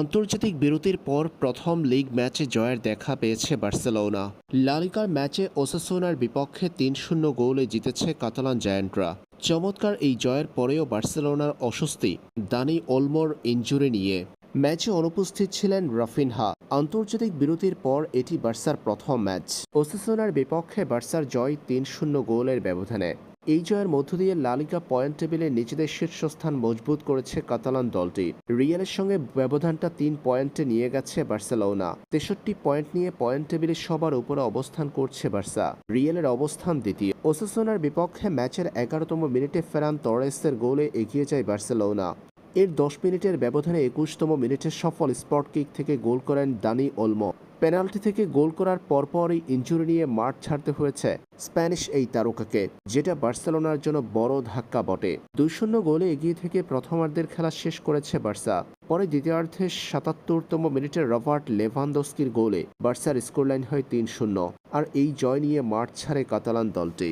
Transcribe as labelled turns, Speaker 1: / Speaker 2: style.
Speaker 1: আন্তর্জাতিক বিরতির পর প্রথম লিগ ম্যাচে জয়ের দেখা পেয়েছে বার্সেলোনা। লালিকার ম্যাচে ওসাসোনার বিপক্ষে তিন শূন্য গোলে জিতেছে কাতালান জায়ান্টরা। চমৎকার এই জয়ের পরেও বার্সেলোনার অস্বস্তি, দানি ওলমোর ইঞ্জুরি নিয়ে। ম্যাচে অনুপস্থিত ছিলেন রাফিনহা। আন্তর্জাতিক বিরতির পর এটি বার্সার প্রথম ম্যাচ। ওসাসোনার বিপক্ষে বার্সার জয় তিন শূন্য গোলের ব্যবধানে। এই জয়ের মধ্য দিয়ে লালিকা পয়েন্ট টেবিলে নিজেদের শীর্ষস্থান মজবুত করেছে কাতালান দলটি। রিয়ালের সঙ্গে ব্যবধানটা তিন পয়েন্টে নিয়ে গেছে বার্সেলোনা। তেষট্টি পয়েন্ট নিয়ে পয়েন্ট টেবিলে সবার উপরে অবস্থান করছে বার্সা। রিয়ালের অবস্থান দ্বিতীয়। ওসাসোনার বিপক্ষে ম্যাচের এগারোতম মিনিটে ফেরান তরেসের গোলে এগিয়ে যায় বার্সেলোনা। এর দশ মিনিটের ব্যবধানে একুশতম মিনিটে সফল স্পট কিক থেকে গোল করেন দানি ওলমো। পেনাল্টি থেকে গোল করার পরপরই ইঞ্জুরি নিয়ে মাঠ ছাড়তে হয়েছে স্প্যানিশ এই তারকাকে, যেটা বার্সেলোনার জন্য বড় ধাক্কা বটে। দুই শূন্য গোলে এগিয়ে থেকে প্রথমার্ধের খেলা শেষ করেছে বার্সা। পরে দ্বিতীয়ার্ধে সাতাত্তরতম মিনিটে রবার্ট লেভানদস্কির গোলে বার্সার স্কোরলাইন হয় তিন শূন্য। আর এই জয় নিয়ে মাঠ ছাড়ে কাতালান দলটি।